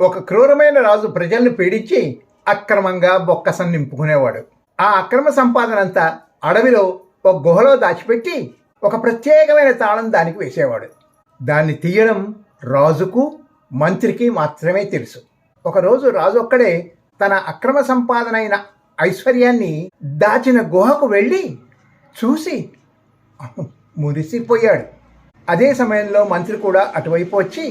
ఒక క్రూరమైన రాజు ప్రజల్ని పీడించి అక్రమంగా బొక్కసం నింపుకునేవాడు. ఆ అక్రమ సంపాదన అంతా అడవిలో ఒక గుహలో దాచిపెట్టి ఒక ప్రత్యేకమైన తాళం దానికి వేసేవాడు. దాన్ని తీయడం రాజుకు మంత్రికి మాత్రమే తెలుసు. ఒకరోజు రాజు ఒక్కడే తన అక్రమ సంపాదన అయిన ఐశ్వర్యాన్ని దాచిన గుహకు వెళ్ళి చూసి మురిసిపోయాడు. అదే సమయంలో మంత్రి కూడా అటువైపు వచ్చి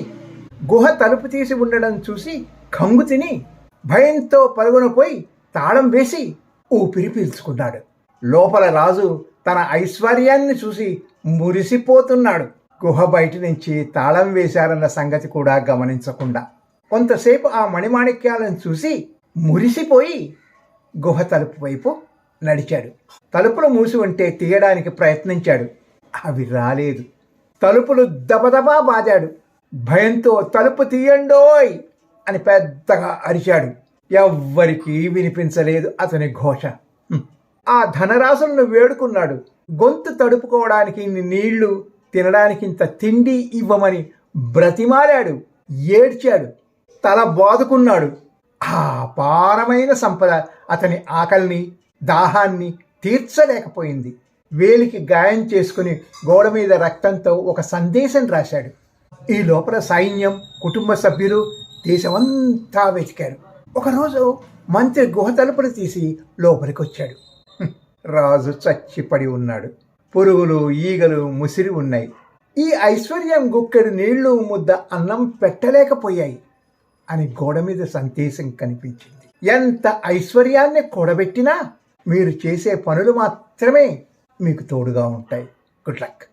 గుహ తలుపు తీసి ఉండడం చూసి కంగు తిని భయంతో పరుగునపోయి తాళం వేసి ఊపిరి పీల్చుకున్నాడు. లోపల రాజు తన ఐశ్వర్యాన్ని చూసి మురిసిపోతున్నాడు. గుహ బయట నుంచి తాళం వేశారన్న సంగతి కూడా గమనించకుండా. కొంతసేపు ఆ మణిమాణిక్యాలను చూసి మురిసిపోయి గుహ తలుపు వైపు నడిచాడు. తలుపులు మూసి ఉంటే తీయడానికి ప్రయత్నించాడు. అవి రాలేదు. తలుపులు దబదబా బాదాడు. భయంతో తలుపు తీయండోయ్ అని పెద్దగా అరిచాడు. ఎవ్వరికీ వినిపించలేదు అతని ఘోష. ఆ ధనరాశులను వేడుకున్నాడు. గొంతు తడుపుకోవడానికి ఇన్ని నీళ్ళు తినడానికి ఇంత తిండి ఇవ్వమని బ్రతిమాలాడు. ఏడ్చాడు. తల బాదుకున్నాడు. ఆ అపారమైన సంపద అతని ఆకలిని దాహాన్ని తీర్చలేకపోయింది. వేలికి గాయం చేసుకుని గోడ మీద రక్తంతో ఒక సందేశం రాశాడు. ఈ లోపల సైన్యం కుటుంబ సభ్యులు దేశమంతా వెతికారు. ఒకరోజు మంత్రి గుహ తలుపులు తీసి లోపలికి వచ్చాడు రాజు చచ్చిపడి ఉన్నాడు. పురుగులు ఈగలు ముసిరి ఉన్నాయి. ఈ ఐశ్వర్యం గుక్కెడు నీళ్ళు ముద్ద అన్నం పెట్టలేకపోయాయి అని గోడ మీద సందేశం కనిపించింది. ఎంత ఐశ్వర్యాన్ని కూడబెట్టినా మీరు చేసే పనులు మాత్రమే మీకు తోడుగా ఉంటాయి. Good luck.